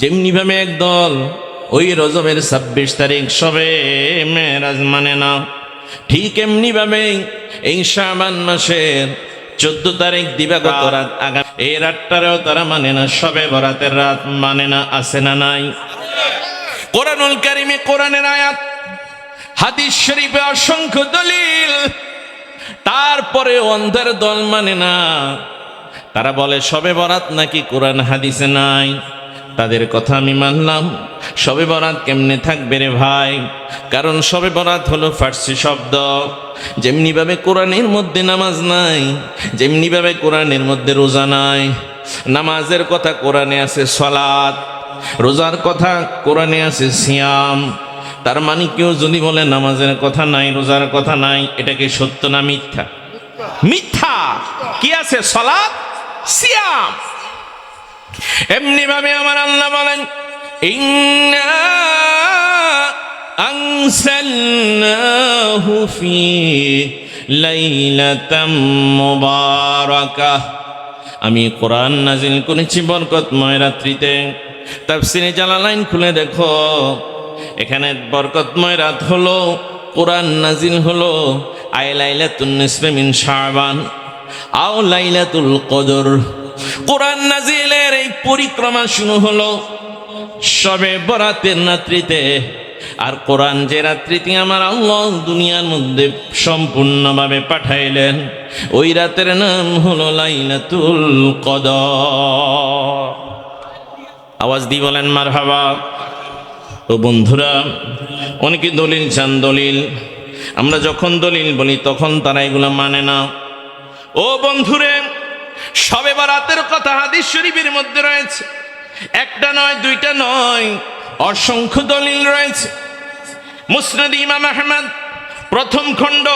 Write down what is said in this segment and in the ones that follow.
যেমনি ভাবে একদল ওই রজবের ছাব্বিশ তারিখ সবে মেরাজ মানে না। ঠিক এমনি ভাবে এই শাবান মাসের চোদ্দ তারিখ দিবাগত রাত। আগাম এই রাতটারেও তারা মানে না সবে বরাতের রাত মানে না আছে না নাই। কোরআনুল কারিমে কোরআনের আয়াত হাদিস শরীফে অসংখ্য দলিল। তারপরে অন্ধের দল মানে না। তারা বলে সবে বরাত নাকি কোরআন হাদিসে নাই। তাদের কথা আমি মানলাম। সবে বরাত কেমনে থাকবে রে ভাই? কারণ সবে বরাত হলো ফার্সি শব্দ। যেমনিভাবে কোরআনের মধ্যে নামাজ নাই, যেমনিভাবে কোরআনের মধ্যে রোজা নাই। নামাজের কথা কোরআনে আছে সলাৎ রোজার কথা কোরআনে আছে সিয়াম। তার মানে কেউ যদি বলে নামাজের কথা নাই, রোজার কথা নাই, এটা কি সত্য না মিথ্যা? মিথ্যা! কি আছে? সলাৎ সিয়াম! এমনি ভাবে আমার আল্লাহ বলেন আমি কোরআন নাজিল করেছি বরকতময় রাত্রিতে। তাফসিরে জালালাইন খুলে দেখো, এখানে বরকতময় রাত হলো, কোরআন নাজিল হলো আই লাইলাতুন নিসফে মিন শাবান, আও লাইলাতুল কদর। কোরআন নাজিলের এই পরিক্রমা শুরু হলো সবে বরাতের রাত্রিতে। আর কোরআন যে রাত্রিতে আমার আল্লাহ দুনিয়ার মধ্যে সম্পূর্ণভাবে পাঠাইলেন, ওই রাতের নাম হলো লাইলাতুল কদর। আওয়াজ দিয়ে বলেন মার হাবা ও বন্ধুরা, অনেকে দলিল চান, দলিল। আমরা যখন দলিল বলি, তখন তারা এগুলো মানে না। ও বন্ধুরে সবে বারাতের কথা হাদিস শরীফের মধ্যে রয়েছে। একটা নয়, দুইটা নয়, অসংখ্য দলিল রয়েছে। মুসনাদ ইমাম আহমদ, প্রথম খণ্ড,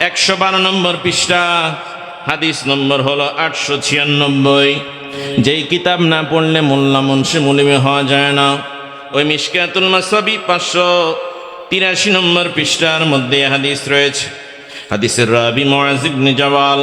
একশো বারো নম্বর পৃষ্ঠা, হাদিস নম্বর হলো আটশো ছিয়ানব্বই। যেই কিতাব না পড়লে মোল্লা মুন্সি মুলিমে হওয়া যায় না। ওই মিসকাতুল মাসাবি পাঁচশো তিরাশি নম্বর পৃষ্ঠার মধ্যে হাদিস রয়েছে। হাদিসের রাবি মোয়াজিবনে জওয়াল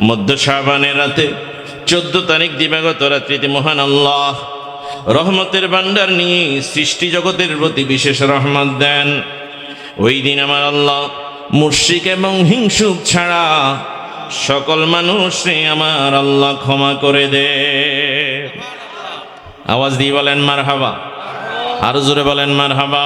মধ্য শাবানের রাতে, চোদ্দ তারিখ দিবাগত রাত্রিতে মহান আল্লাহ রহমতের ভান্ডার নিয়ে সৃষ্টি জগতের প্রতি বিশেষ রহমত দেন। ওই দিন আমার আল্লাহ মুর্শিক এবং হিংসুক ছাড়া সকল মানুষে আমার আল্লাহ ক্ষমা করে দে। আওয়াজ দিয়ে বলেন মার হাবা আরও জোরে বলেন মার হাবা